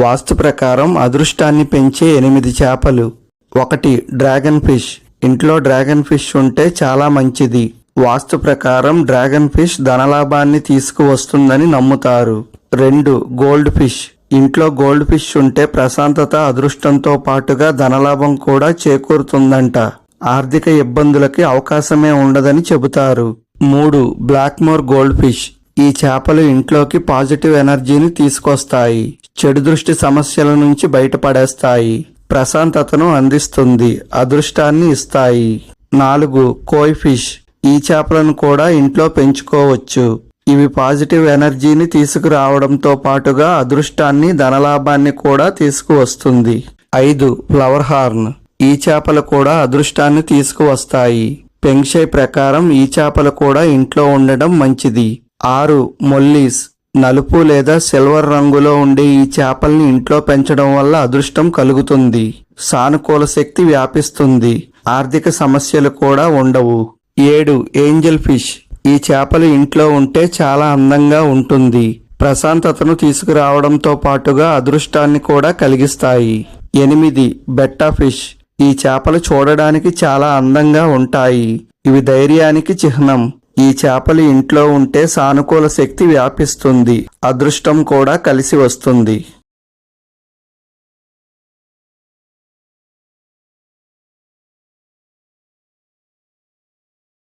వాస్తు ప్రకారం అదృష్టాన్ని పెంచే ఎనిమిది చేపలు. ఒకటి డ్రాగన్ ఫిష్. ఇంట్లో డ్రాగన్ ఫిష్ ఉంటే చాలా మంచిది. వాస్తు ప్రకారం డ్రాగన్ ఫిష్ ధనలాభాన్ని తీసుకువస్తుందని నమ్ముతారు. రెండు గోల్డ్ ఫిష్. ఇంట్లో గోల్డ్ ఫిష్ ఉంటే ప్రశాంతత అదృష్టంతో పాటుగా ధనలాభం కూడా చేకూరుతుందంట. ఆర్థిక ఇబ్బందులకి అవకాశమే ఉండదని చెబుతారు. మూడు బ్లాక్మోర్ గోల్డ్ ఫిష్. ఈ చేపలు ఇంట్లోకి పాజిటివ్ ఎనర్జీని తీసుకొస్తాయి చెడు దృష్టి సమస్యల నుంచి బయటపడేస్తాయి. ప్రశాంతతను అందిస్తుంది అదృష్టాన్ని ఇస్తాయి. నాలుగు కోయ్ ఫిష్. ఈ చేపలను కూడా ఇంట్లో పెంచుకోవచ్చు. ఇవి పాజిటివ్ ఎనర్జీని తీసుకురావడంతో పాటుగా అదృష్టాన్ని ధనలాభాన్ని కూడా తీసుకువస్తుంది. ఐదు ఫ్లవర్ హార్న్. ఈ చేపలు కూడా అదృష్టాన్ని తీసుకువస్తాయి. పెంక్షై ప్రకారం ఈ చేపలు కూడా ఇంట్లో ఉండడం మంచిది. ఆరు మొల్లీస్ నలుపు లేదా సిల్వర్ రంగులో ఉండే ఈ చేపల్ని ఇంట్లో పెంచడం వల్ల అదృష్టం కలుగుతుంది. సానుకూల శక్తి వ్యాపిస్తుంది. ఆర్థిక సమస్యలు కూడా ఉండవు. ఏడు ఏంజల్ ఫిష్. ఈ చేపలు ఇంట్లో ఉంటే చాలా అందంగా ఉంటుంది. ప్రశాంతతను తీసుకురావడంతో పాటుగా అదృష్టాన్ని కూడా కలిగిస్తాయి. ఎనిమిది బెట్టా ఫిష్. ఈ చేపలు చూడడానికి చాలా అందంగా ఉంటాయి. ఇవి ధైర్యానికి చిహ్నం. ఈ చేపలు ఇంట్లో ఉంటే సానుకూల శక్తి వ్యాపిస్తుంది. అదృష్టం కూడా కలిసి వస్తుంది.